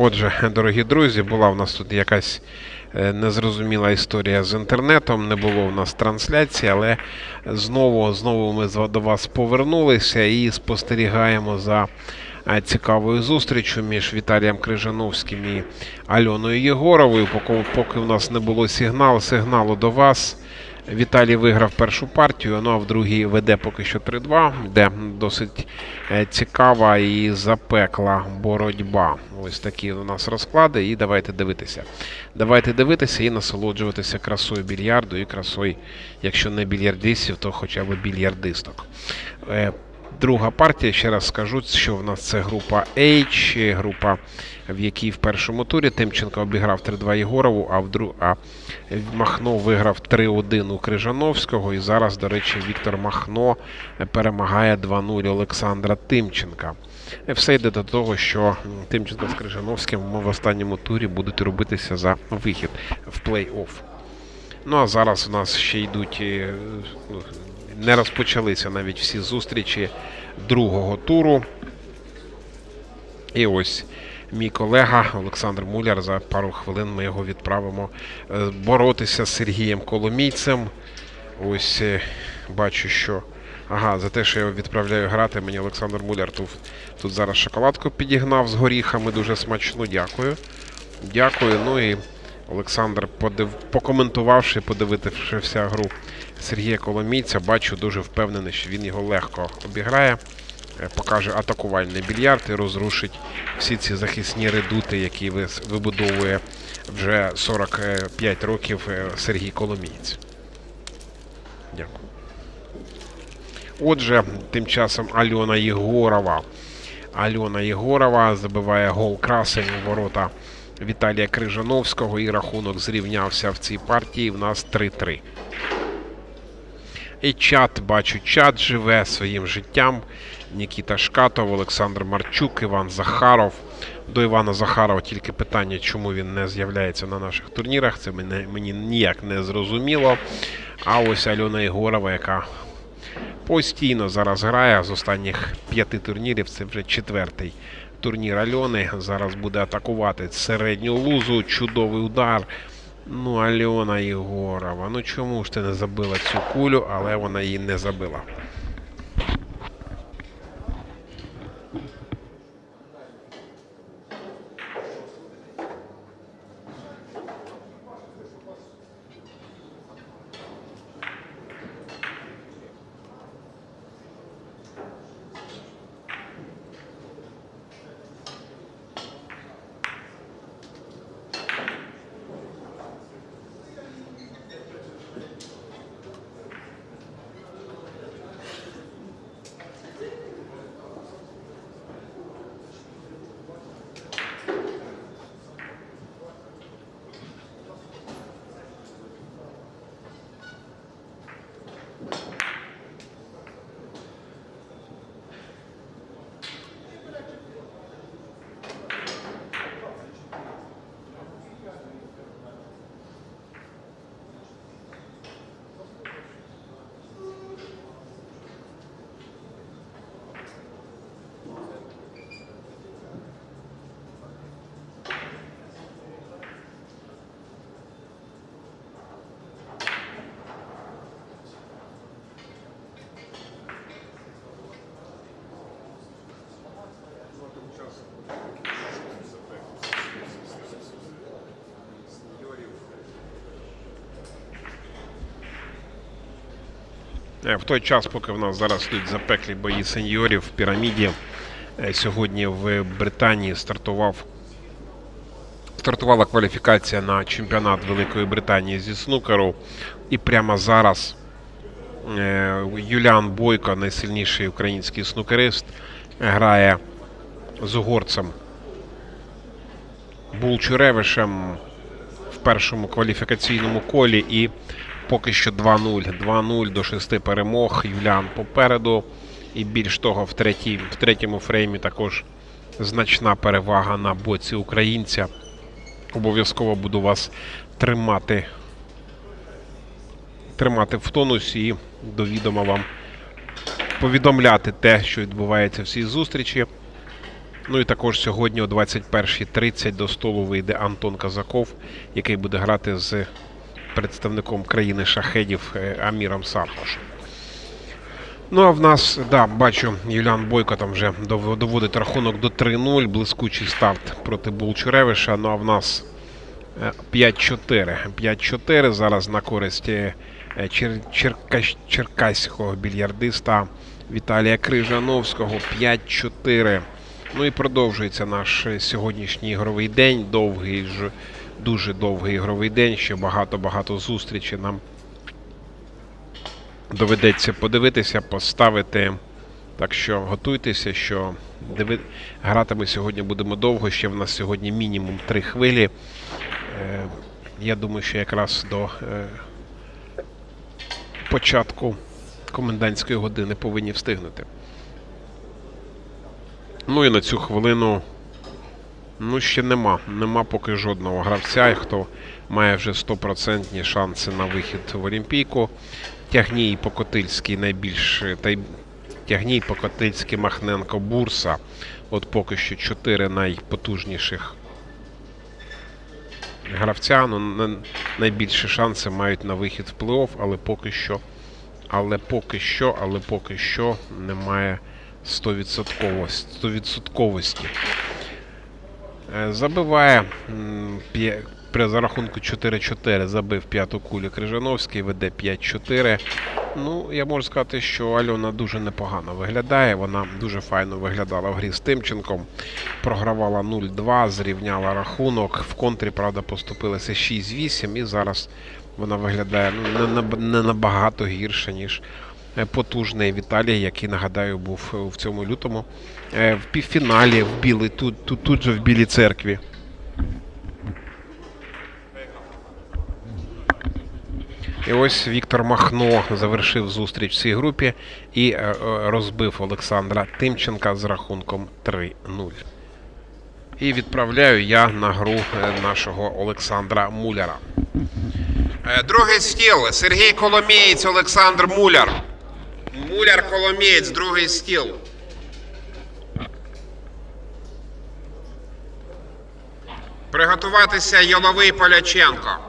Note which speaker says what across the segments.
Speaker 1: Отже, дорогі друзі, була в нас тут якась е, незрозуміла історія з інтернетом. Не було в нас трансляції, але знову, знову ми до вас повернулися і спостерігаємо за цікавою зустрічю між Віталієм Крижановським і Альоною Єгоровою. Поки, поки в нас не було сигналу, сигналу до вас. Віталій виграв першу партію, ну а в другій веде поки що 3-2, де досить е, цікава і запекла боротьба. Ось такі у нас розклади. І давайте дивитися. Давайте дивитися і насолоджуватися красою більярду і красою, якщо не більярдистів, то хоча б більярдисток. Друга партія, ще раз скажу, що в нас це група H, група, в якій в першому турі Тимченко обіграв 3-2 Єгорову, а в друг... а Махно виграв 3-1 у Крижановського. І зараз, до речі, Віктор Махно перемагає 2-0 Олександра Тимченка. Все йде до того, що Тимченко з Крижановським в останньому турі будуть робитися за вихід в плей-офф. Ну а зараз у нас ще йдуть, е, ну, не розпочалися навіть всі зустрічі другого туру. І ось мій колега Олександр Муляр. За пару хвилин ми його відправимо е, боротися з Сергієм Коломійцем. Ось е, бачу, що. Ага, за те, що я відправляю грати, мені Олександр Муляр тут, тут зараз шоколадку підігнав з горіхами. Дуже смачно. Дякую. Дякую. Ну і Олександр, подив... покоментувавши, подивившися гру Сергія Коломійця, бачу, дуже впевнений, що він його легко обіграє, е, покаже атакувальний більярд і розрушить всі ці захисні редути, які вибудовує вже 45 років е, Сергій Коломієць. Дякую. Отже, тим часом Альона Єгорова. Альона Єгорова забиває гол красень у ворота Віталія Крижановського і рахунок зрівнявся в цій партії. В нас 3-3. І чат, бачу, чат живе своїм життям. Нікіта Шкатов, Олександр Марчук, Іван Захаров. До Івана Захарова тільки питання, чому він не з'являється на наших турнірах. Це мене, мені ніяк не зрозуміло. А ось Альона Єгорова, яка постійно зараз грає з останніх п'яти турнірів. Це вже четвертий турнір Альони. Зараз буде атакувати середню лузу. Чудовий удар. Ну, Альона Єгорова. Ну чому ж ти не забила цю кулю, але вона її не забила. В той час, поки в нас зараз йдуть запеклі бої сеньорів в піраміді, е, сьогодні в Британії стартував стартувала кваліфікація на чемпіонат Великої Британії зі снукеру. І прямо зараз е, Юліан Бойко, найсильніший український снукерист, грає з угорцем Булчуревишем в першому кваліфікаційному колі і поки що 2-0. 2-0 до 6 перемог. Юліан попереду. І більш того, в, третій, в третьому фреймі також значна перевага на боці українця. Обов'язково буду вас тримати, тримати в тонусі і до відома вам повідомляти те, що відбувається в цій зустрічі. Ну і також сьогодні о 21.30 до столу вийде Антон Казаков, який буде грати з представником країни шахедів е, Аміром Сарпашем. Ну, а в нас, да, бачу, Юліан Бойко там вже доводить рахунок до 3-0, блискучий старт проти Булчуревиша. Ну а в нас е, 5-4. 5-4 зараз на користь е, чер- черкащ- черкаського більярдиста Віталія Крижановського. 5-4. Ну і продовжується наш сьогоднішній ігровий день. Довгий, ж- дуже довгий ігровий день. Ще багато-багато зустрічей нам доведеться подивитися, поставити. Так що готуйтеся, що диви... грати ми сьогодні будемо довго. Ще в нас сьогодні мінімум три хвилі. Е, я думаю, що якраз до е, початку комендантської години повинні встигнути. Ну і на цю хвилину. Ну, ще нема. Нема поки жодного гравця, хто має вже 100% шанси на вихід в Олімпійку. Тягній Покотильський найбільш та й Тягній Покотильський Махненко Бурса. От поки що чотири найпотужніших гравця. Ну, на- найбільші шанси мають на вихід в плей-офф, але поки що. Але поки що, але поки що немає 100%, 100%. Е, Забиває при за рахунку 4-4 забив п'яту кулю Крижановський, веде 5-4. Ну, я можу сказати, що Альона дуже непогано виглядає. Вона дуже файно виглядала в грі з Тимченком. Програвала 0-2, зрівняла рахунок. В контрі, правда, поступилася 6-8, і зараз вона виглядає ну, не, наб- не набагато гірше, ніж потужний Віталій, який, нагадаю, був е, в цьому лютому е, в півфіналі в білий, тут, тут, тут же в Білій церкві. І ось Віктор Махно завершив зустріч в цій групі і е, е, розбив Олександра Тимченка з рахунком 3-0. І відправляю я на гру е, нашого Олександра Муляра. Е, Другий стіл. Сергій Коломієць, Олександр Муляр. Муляр Коломієць, другий стіл. Приготуватися Йоловий Поляченко.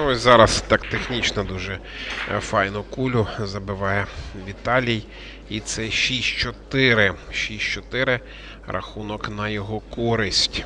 Speaker 1: Ну, ось зараз так технічно дуже е, файну кулю забиває Віталій. І це 6-4. 6-4 рахунок на його користь.